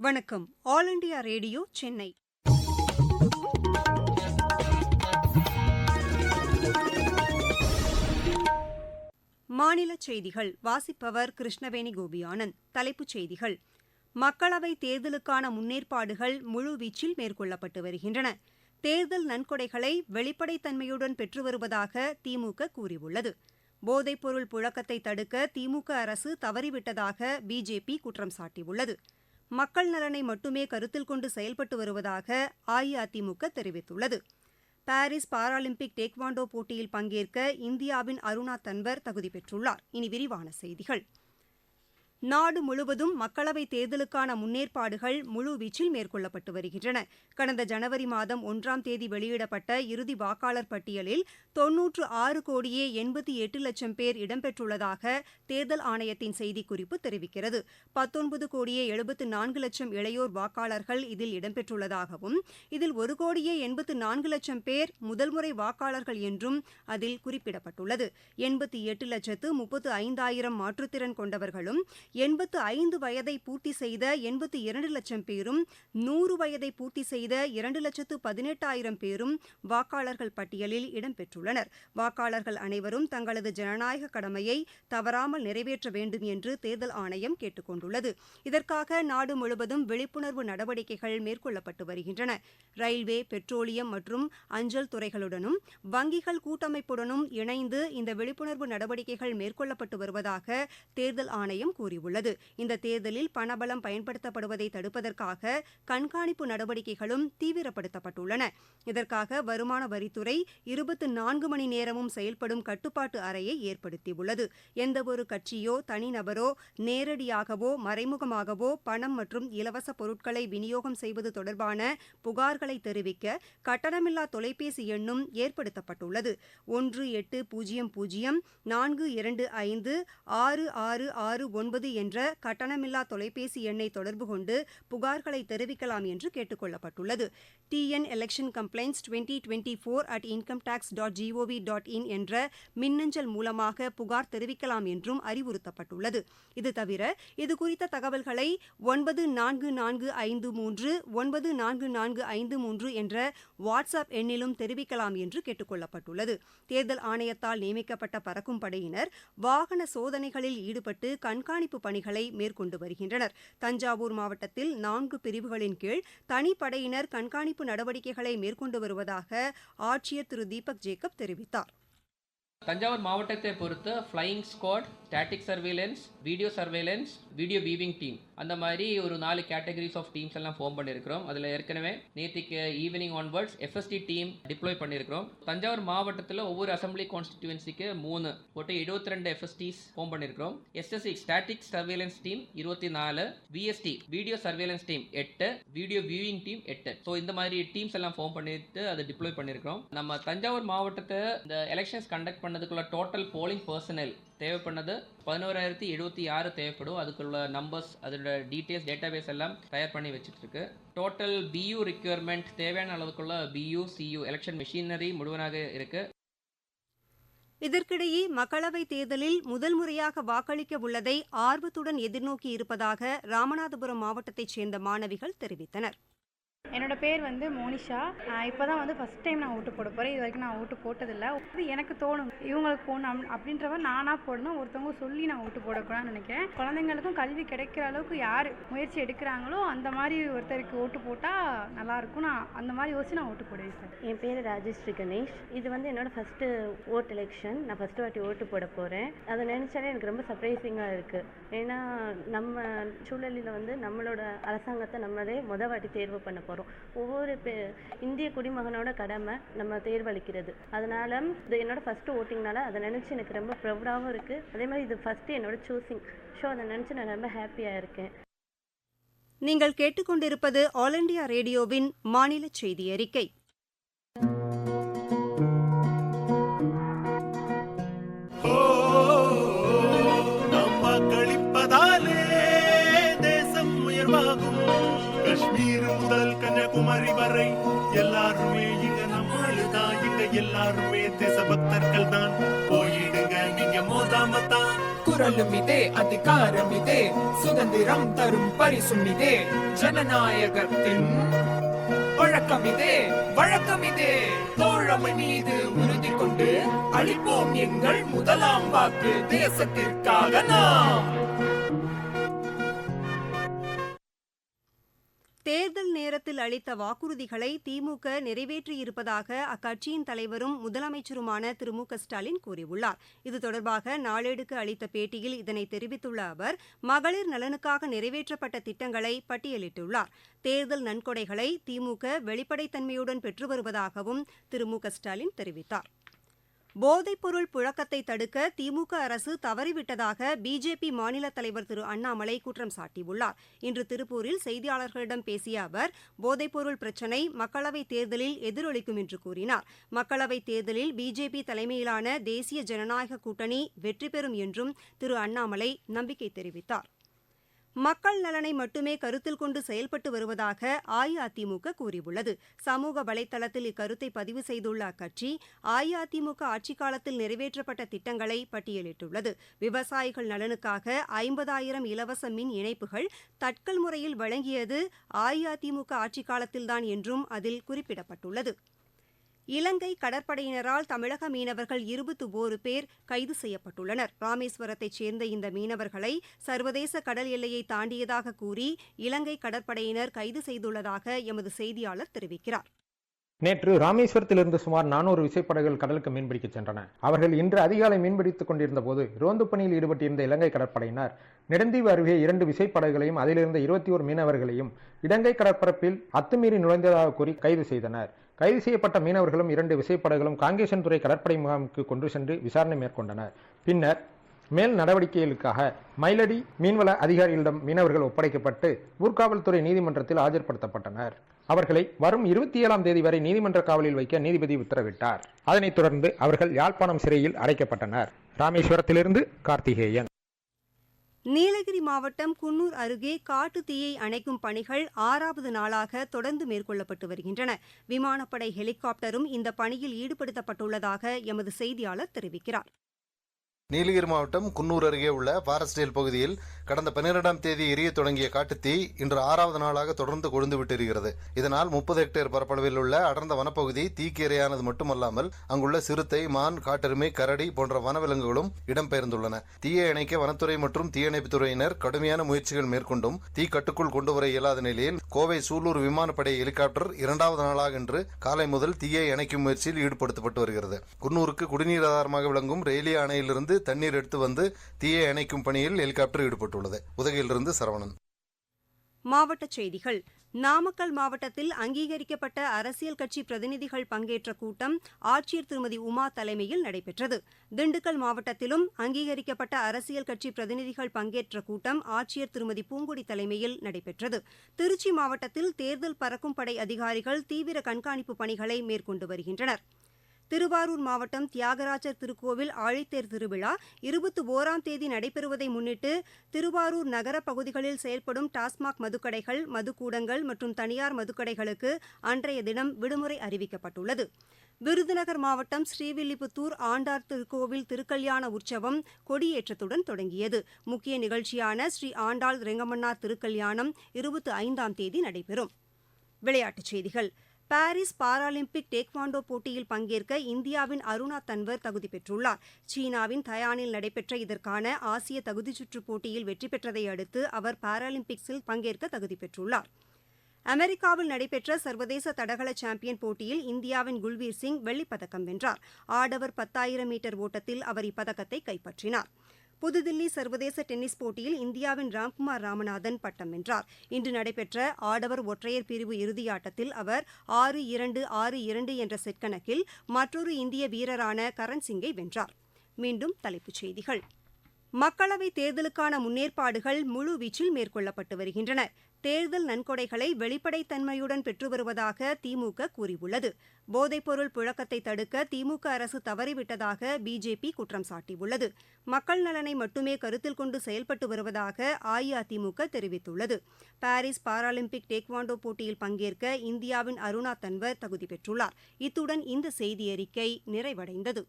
வணக்கம். All India Radio Chennai. மாநில செய்திகள். வாசிப்பவர் கிருஷ்ணவேணி கோபியானந்த். தலைப்புச் செய்திகள். மக்களவைத் தேர்தலுக்கான முன்னேற்பாடுகள் முழுவீச்சில் மேற்கொள்ளப்பட்டு வருகின்றன. தேர்தல் நன்கொடைகளை வெளிப்படைத்தன்மையுடன் பெற்று வருவதாக திமுக கூறியுள்ளது. போதைப்பொருள் புழக்கத்தை தடுக்க திமுக அரசு தவறிவிட்டதாக பிஜேபி குற்றம் சாட்டியுள்ளது. மக்கள் நலனை மட்டுமே கருத்தில் கொண்டு செயல்பட்டு வருவதாக அஇஅதிமுக தெரிவித்துள்ளது. பாரிஸ் பாராலிம்பிக் டேக்வாண்டோ போட்டியில் பங்கேற்க இந்தியாவின் அருணா தன்வர் தகுதி பெற்றுள்ளார். இனி விரிவான செய்திகள். நாடு முழுவதும் மக்களவைத் தேர்தலுக்கான முன்னேற்பாடுகள் முழுவீச்சில் மேற்கொள்ளப்பட்டு வருகின்றன. கடந்த ஜனவரி மாதம் ஒன்றாம் தேதி வெளியிடப்பட்ட இறுதி வாக்காளர் பட்டியலில் தொன்னூற்று ஆறு கோடியே எண்பத்தி எட்டு லட்சம் பேர் இடம்பெற்றுள்ளதாக தேர்தல் ஆணையத்தின் செய்திக்குறிப்பு தெரிவிக்கிறது. பத்தொன்பது கோடியே எழுபத்து நான்கு லட்சம் இளையோர் வாக்காளர்கள் இதில் இடம்பெற்றுள்ளதாகவும் இதில் ஒரு கோடியே எண்பத்து நான்கு லட்சம் பேர் முதல்முறை வாக்காளர்கள் என்றும் அதில் குறிப்பிடப்பட்டுள்ளது. எண்பத்தி எட்டு லட்சத்து முப்பத்து ஐந்தாயிரம் மாற்றுத்திறன் கொண்டவர்களும் எண்பத்து ஐந்து வயதை பூர்த்தி செய்த எண்பத்து இரண்டு லட்சம் பேரும் நூறு வயதை பூர்த்தி செய்த இரண்டு லட்சத்து பதினெட்டாயிரம் பேரும் வாக்காளர்கள் பட்டியலில் இடம்பெற்றுள்ளனர். வாக்காளர்கள் அனைவரும் தங்களது ஜனநாயக கடமையை தவறாமல் நிறைவேற்ற வேண்டும் என்று தேர்தல் ஆணையம் கேட்டுக் கொண்டுள்ளது இதற்காக நாடு முழுவதும் விழிப்புணர்வு நடவடிக்கைகள் மேற்கொள்ளப்பட்டு வருகின்றன. ரயில்வே பெட்ரோலியம் மற்றும் அஞ்சல் துறைகளுடனும் வங்கிகள் கூட்டமைப்புடனும் இணைந்து இந்த விழிப்புணர்வு நடவடிக்கைகள் மேற்கொள்ளப்பட்டு வருவதாக தேர்தல் ஆணையம் கூறியுள்ளது. இந்த தேர்தலில் பணபலம் பயன்படுத்தப்படுவதை தடுப்பதற்காக கண்காணிப்பு நடவடிக்கைகளும் தீவிரப்படுத்தப்பட்டுள்ளன. இதற்காக வருமான வரித்துறை இருபத்து நான்கு மணி நேரமும் செயல்படும் கட்டுப்பாட்டு அறையை ஏற்படுத்தியுள்ளது. எந்தவொரு கட்சியோ தனிநபரோ நேரடியாகவோ மறைமுகமாகவோ பணம் மற்றும் இலவச பொருட்களை விநியோகம் செய்வது தொடர்பான புகார்களை தெரிவிக்க கட்டணமில்லா தொலைபேசி எண்ணும் ஏற்படுத்தப்பட்டுள்ளது. ஒன்று எட்டு பூஜ்ஜியம் பூஜ்ஜியம் நான்கு இரண்டு ஐந்து ஆறு ஆறு ஆறு ஒன்பது என்ற கட்டணமில்லா தொலைபேசி எண்ணை தொடர்பு கொண்டு புகார்களை தெரிவிக்கலாம் என்று கேட்டுக் கொள்ளப்பட்டுள்ளது TN election complaints twenty twenty four at income tax dot G O V dot in என்ற மின்னஞ்சல் மூலமாக புகார் தெரிவிக்கலாம் என்றும் அறிவுறுத்தப்பட்டுள்ளது. இது தவிர இதுகுறித்த தகவல்களை ஒன்பது நான்கு நான்கு ஐந்து மூன்று ஒன்பது நான்கு நான்கு ஐந்து மூன்று என்ற வாட்ஸ்அப் எண்ணிலும் தெரிவிக்கலாம் என்று கேட்டுக் கொள்ளப்பட்டுள்ளது தேர்தல் ஆணையத்தால் நியமிக்கப்பட்ட பறக்கும் படையினர் வாகன சோதனைகளில் ஈடுபட்டு கண்காணிப்பு பணிகளை மேற்கொண்டு வருகின்றனர். தஞ்சாவூர் மாவட்டத்தில் நான்கு பிரிவுகளின் கீழ் தனிப்படையினர் கண்காணிப்பு நடவடிக்கைகளை மேற்கொண்டு வருவதாக ஆட்சியர் திரு தீபக் ஜேக்கப் தெரிவித்தார். தஞ்சாவூர் மாவட்டத்தை பொறுத்து flying squad static surveillance video surveillance video viewing team அந்த மாதிரி ஒரு நாலு கேட்டகரிஸ் ஆஃப் டீம்ஸ் எல்லாம் ஃபார்ம் பண்ணியிருக்கிறோம் அதில் ஏற்கனவே நேற்றுக்கு evening onwards FST team deploy பண்ணியிருக்கிறோம் தஞ்சாவூர் மாவட்டத்தில் ஒவ்வொரு அசம்பிளி கான்ஸ்டிடியூன்சிக்கு மூணு போட்டு எழுபத்தி ரெண்டு எஃப்எஸ்டிஸ் ஃபார்ம் பண்ணியிருக்கிறோம் எஸ்எஸ்சி ஸ்டாட்டிக் சர்வேலன்ஸ் டீம் இருபத்தி நாலு விஎஸ்டி வீடியோ சர்வேலன்ஸ் டீம் எட்டு வீடியோ வியூவிங் டீம் எட்டு. ஸோ இந்த மாதிரி டீம்ஸ் எல்லாம் ஃபார்ம் பண்ணிட்டு அதை டிப்ளோய் பண்ணியிருக்கிறோம் நம்ம தஞ்சாவூர் மாவட்டத்தை இந்த எலெக்ஷன்ஸ் கண்டக்ட் பண்ணதுக்குள்ள டோட்டல் போலிங் பர்சனல் தேவைப்பட்டது பதினோராயிரத்தி எழுபத்தி ஆறு தேவைப்படும். அதுக்குள்ள நம்பர்ஸ் அதோட டீட்டெயில்ஸ் டேட்டாபேஸ் எல்லாம் தயார் பண்ணி வச்சுட்டு இருக்கு டோட்டல் பியூ ரிக்யர்மெண்ட் தேவையான அளவுக்குள்ள பியூ சியூ எலெக்ஷன் மிஷினரி முழுவனாக இருக்கு. இதற்கிடையே மக்களவைத் தேர்தலில் முதல் முறையாக வாக்களிக்க உள்ளதை ஆர்வத்துடன் எதிர்நோக்கி இருப்பதாக ராமநாதபுரம் மாவட்டத்தைச் சேர்ந்த மாணவிகள் தெரிவித்தனர். என்னோட பேர் வந்து மோனிஷா. இப்போ தான் வந்து ஃபஸ்ட் டைம் நான் ஓட்டு போட போகிறேன் இது வரைக்கும் நான் ஓட்டு போட்டதில்லை. இது எனக்கு தோணும். இவங்களுக்கு போகணும் அப்படின்றவ நானாக போடணும். ஒருத்தவங்க சொல்லி நான் ஓட்டு போடக்கூடாதுன்னு நினைக்கிறேன். குழந்தைங்களுக்கும் கல்வி கிடைக்கிற அளவுக்கு யார் முயற்சி எடுக்கிறாங்களோ அந்த மாதிரி ஒருத்தருக்கு ஓட்டு போட்டால் நல்லாயிருக்கும் நான் அந்த மாதிரி யோசிச்சு நான் ஓட்டு போடுவேன் சார். என் பேர் ராஜஸ்ரீ கணேஷ் இது வந்து என்னோட ஃபஸ்ட்டு ஓட் எலெக்ஷன் நான் ஃபஸ்ட்டு வாட்டி ஓட்டு போட போகிறேன் அதை நினச்சாலே எனக்கு ரொம்ப சர்ப்ரைசிங்காக இருக்குது ஏன்னா நம்ம சூழலில் வந்து நம்மளோட அரசாங்கத்தை நம்மளே முத வாட்டி தேர்வு பண்ண போகிறோம் ஒவ்வொரு பே இந்திய குடிமகனோட கடமை நம்ம தேர்வளிக்கிறது. அதனால் இது என்னோடய ஃபஸ்ட்டு ஓட்டிங்னால அதை நினச்சி எனக்கு ரொம்ப ப்ரௌடாகவும் இருக்குது அதே மாதிரி இது ஃபஸ்ட்டு என்னோட சூஸிங் ஸோ அதை நினச்சி நான் ரொம்ப ஹாப்பியாக இருக்கேன். நீங்கள் கேட்டுக்கொண்டிருப்பது ஆல் இண்டியா ரேடியோவின் மாநில செய்தி அறிக்கை. எல்லாருமே தேசபக்தர்கள் தான். போயிடுங்க நீங்க மோதாம தான் குரலும் இதே அதிகாரம் இதே. சுதந்திரம் தரும் பரிசும் இதே. ஜனநாயகத்தின் வழக்கம் இதே வழக்கம் இதே. தோழமை மீது உறுதி கொண்டு அளிப்போம் எங்கள் முதலாம் வாக்கு தேசத்திற்காக நாம். தேர்தல் நேரத்தில் அளித்த வாக்குறுதிகளை திமுக நிறைவேற்றியிருப்பதாக அக்கட்சியின் தலைவரும் முதலமைச்சருமான திரு மு க ஸ்டாலின் கூறியுள்ளார். இது தொடர்பாக நாளேடுக்கு அளித்த பேட்டியில் இதனை தெரிவித்துள்ள அவர் மகளிர் நலனுக்காக நிறைவேற்றப்பட்ட திட்டங்களை பட்டியலிட்டுள்ளார். தேர்தல் நன்கொடைகளை திமுக வெளிப்படைத்தன்மையுடன் பெற்று வருவதாகவும் திரு மு க ஸ்டாலின் தெரிவித்தார். போதைப்பொருள் புழக்கத்தை தடுக்க திமுக அரசு தவறிவிட்டதாக பிஜேபி மாநில தலைவர் திரு அண்ணாமலை குற்றம் சாட்டியுள்ளார். இன்று திருப்பூரில் செய்தியாளர்களிடம் பேசிய அவர் போதைப்பொருள் பிரச்சினை மக்களவைத் தேர்தலில் எதிரொலிக்கும் என்று கூறினார். மக்களவைத் தேர்தலில் பிஜேபி தலைமையிலான தேசிய ஜனநாயக கூட்டணி வெற்றி பெறும் என்றும் திரு அண்ணாமலை நம்பிக்கை தெரிவித்தார். மக்கள் நலனை மட்டுமே கருத்தில் கொண்டு செயல்பட்டு வருவதாக அஇஅதிமுக கூறியுள்ளது. சமூக வலைதளத்தில் இக்கருத்தை பதிவு செய்துள்ள அக்கட்சி அஇஅதிமுக ஆட்சிக் காலத்தில் நிறைவேற்றப்பட்ட திட்டங்களை பட்டியலிட்டுள்ளது. விவசாயிகள் நலனுக்காக ஐம்பதாயிரம் இலவச மின் இணைப்புகள் தட்கல் முறையில் வழங்கியது அஇஅதிமுக ஆட்சிக் காலத்தில்தான் என்றும் அதில் குறிப்பிடப்பட்டுள்ளது. இலங்கை கடற்படையினரால் தமிழக மீனவர்கள் இருபத்தி ஓரு பேர் கைது செய்யப்பட்டுள்ளனர். ராமேஸ்வரத்தைச் சேர்ந்த இந்த மீனவர்களை சர்வதேச கடல் எல்லையை தாண்டியதாக கூறி இலங்கை கடற்படையினர் கைது செய்துள்ளதாக எமது செய்தியாளர் தெரிவிக்கிறார். நேற்று ராமேஸ்வரத்திலிருந்து சுமார் நானூறு விசைப்படகுகள் கடலுக்கு மீன்பிடிக்கச் சென்றன. அவர்கள் இன்று அதிகாலை மீன்பிடித்துக் கொண்டிருந்த போது ரோந்து பணியில் ஈடுபட்டிருந்த இலங்கை கடற்படையினர் நெடுந்தீவு அருகே இரண்டு விசைப்படகுகளையும் அதிலிருந்த இருபத்தி ஒரு மீனவர்களையும் இலங்கை கடற்பரப்பில் அத்துமீறி நுழைந்ததாக கூறி கைது செய்தனர். கைது செய்யப்பட்ட மீனவர்களும் இரண்டு விசைப்படகுகளும் காங்கேசன்துறை கடற்படை முகாமுக்கு கொண்டு சென்று விசாரணை மேற்கொண்டனர். பின்னர் மேல் நடவடிக்கைகளுக்காக மயிலடி மீன்வள அதிகாரிகளிடம் மீனவர்கள் ஒப்படைக்கப்பட்டு ஊர்காவல்துறை நீதிமன்றத்தில் ஆஜர்படுத்தப்பட்டனர். அவர்களை வரும் இருபத்தி ஏழாம் தேதி வரை நீதிமன்ற காவலில் வைக்க நீதிபதி உத்தரவிட்டார். அதனைத் தொடர்ந்து அவர்கள் யாழ்ப்பாணம் சிறையில் அடைக்கப்பட்டனர். ராமேஸ்வரத்திலிருந்து கார்த்திகேயன். நீலகிரி மாவட்டம் குன்னூர் அருகே காட்டு தீயை அணைக்கும் பணிகள் ஆறாவது நாளாக தொடர்ந்து மேற்கொள்ளப்பட்டு வருகின்றன. விமானப்படை ஹெலிகாப்டரும் இந்த பணியில் ஈடுபடுத்தப்பட்டுள்ளதாக எமது செய்தியாளர் தெரிவிக்கிறார். நீலகிரி மாவட்டம் குன்னூர் அருகே உள்ள பாரஸ்டேல் பகுதியில் கடந்த பன்னிரெண்டாம் தேதி எரிய தொடங்கிய காட்டுத்தீ இன்று ஆறாவது நாளாக தொடர்ந்து கொழுந்து விட்டிருக்கிறது. இதனால் முப்பது ஹெக்டேர் பரப்பளவில் உள்ள அடர்ந்த வனப்பகுதி தீக்கு இரையானது மட்டுமல்லாமல் அங்குள்ள சிறுத்தை மான் காட்டெருமை கரடி போன்ற வனவிலங்குகளும் இடம்பெயர்ந்துள்ளன தீயை இணைக்க வனத்துறை மற்றும் தீயணைப்புத்துறையினர் கடுமையான முயற்சிகள் மேற்கொண்டும் தீ கட்டுக்குள் கொண்டுவர இயலாத நிலையில் கோவை சூலூர் விமானப்படை ஹெலிகாப்டர் இரண்டாவது நாளாக இன்று காலை முதல் தீயை இணைக்கும் முயற்சியில் ஈடுபடுத்தப்பட்டு வருகிறது. குன்னூருக்கு குடிநீர் ஆதாரமாக விளங்கும் ரெயிலியா அணையிலிருந்து தண்ணீர் எடுத்து வந்து தீயை அணைக்கும் பணியில் ஹெலிகாப்டர் ஈடுபட்டுள்ளது. உதகையிலிருந்து சரவணன். மாவட்டச் செய்திகள். நாமக்கல் மாவட்டத்தில் அங்கீகரிக்கப்பட்ட அரசியல் கட்சி பிரதிநிதிகள் பங்கேற்ற கூட்டம் ஆட்சியர் திருமதி உமா தலைமையில் நடைபெற்றது. திண்டுக்கல் மாவட்டத்திலும் அங்கீகரிக்கப்பட்ட அரசியல் கட்சி பிரதிநிதிகள் பங்கேற்ற கூட்டம் ஆட்சியர் திருமதி பூங்குடி தலைமையில் நடைபெற்றது. திருச்சி மாவட்டத்தில் தேர்தல் பறக்கும் படை அதிகாரிகள் தீவிர கண்காணிப்பு பணிகளை மேற்கொண்டு வருகின்றனா் திருவாரூர் மாவட்டம் தியாகராஜர் திருக்கோவில் ஆழித்தேர் திருவிழா இருபத்தி ஓராம் தேதி நடைபெறுவதை முன்னிட்டு திருவாரூர் நகர பகுதிகளில் செயல்படும் டாஸ்மாக் மதுக்கடைகள் மதுக்கூடங்கள் மற்றும் தனியார் மதுக்கடைகளுக்கு அன்றைய தினம் விடுமுறை அறிவிக்கப்பட்டுள்ளது. விருதுநகர் மாவட்டம் ஸ்ரீவில்லிபுத்தூர் ஆண்டார் திருக்கோவில் திருக்கல்யாண உற்சவம் கொடியேற்றத்துடன் தொடங்கியது. முக்கிய நிகழ்ச்சியான ஸ்ரீ ஆண்டாள் ரெங்கமன்னார் திருக்கல்யாணம் இருபத்தி ஐந்தாம் தேதி நடைபெறும். விளையாட்டுச் செய்திகள். பாரிஸ் பாராலிம்பிக் டேக்வாண்டோ போட்டியில் பங்கேற்க இந்தியாவின் அருணா தன்வர் தகுதி பெற்றுள்ளார். சீனாவின் தயானில் நடைபெற்ற இதற்கான ஆசிய தகுதிச்சுற்று போட்டியில் வெற்றி பெற்றதை அடுத்து அவர் பாராலிம்பிக்ஸில் பங்கேற்க தகுதி பெற்றுள்ளார். அமெரிக்காவில் நடைபெற்ற சர்வதேச தடகள சாம்பியன் போட்டியில் இந்தியாவின் குல்வீர் சிங் வெள்ளிப்பதக்கம் வென்றார். ஆடவர் பத்தாயிரம் மீட்டர் ஓட்டத்தில் அவர் இப்பதக்கத்தை கைப்பற்றினார். புதுதில்லி சர்வதேச டென்னிஸ் போட்டியில் இந்தியாவின் ராம்குமார் ராமநாதன் பட்டம் வென்றார். இன்று நடைபெற்ற ஆடவர் ஒற்றையர் பிரிவு இறுதியாட்டத்தில் அவர் ஆறு இரண்டு ஆறு இரண்டு என்ற செட் கணக்கில் மற்றொரு இந்திய வீரரான கரண் சிங்கை வென்றார். மீண்டும் தலைப்புச் செய்திகள். மக்களவைத் தேர்தலுக்கான முன்னேற்பாடுகள் முழுவீச்சில் மேற்கொள்ளப்பட்டு வருகின்றன. தேர்தல் நன்கொடைகளை வெளிப்படைத்தன்மையுடன் பெற்று வருவதாக திமுக கூறியுள்ளது. போதைப்பொருள் புழக்கத்தை தடுக்க திமுக அரசு தவறிவிட்டதாக பிஜேபி குற்றம் சாட்டியுள்ளது. மக்கள் நலனை மட்டுமே கருத்தில் கொண்டு செயல்பட்டு வருவதாக அஇஅதிமுக தெரிவித்துள்ளது. பாரிஸ் பாராலிம்பிக் டேக்வாண்டோ போட்டியில் பங்கேற்க இந்தியாவின் அருணா தன்வர் தகுதி பெற்றுள்ளார். இத்துடன் இந்த செய்தியறிக்கை நிறைவடைந்தது.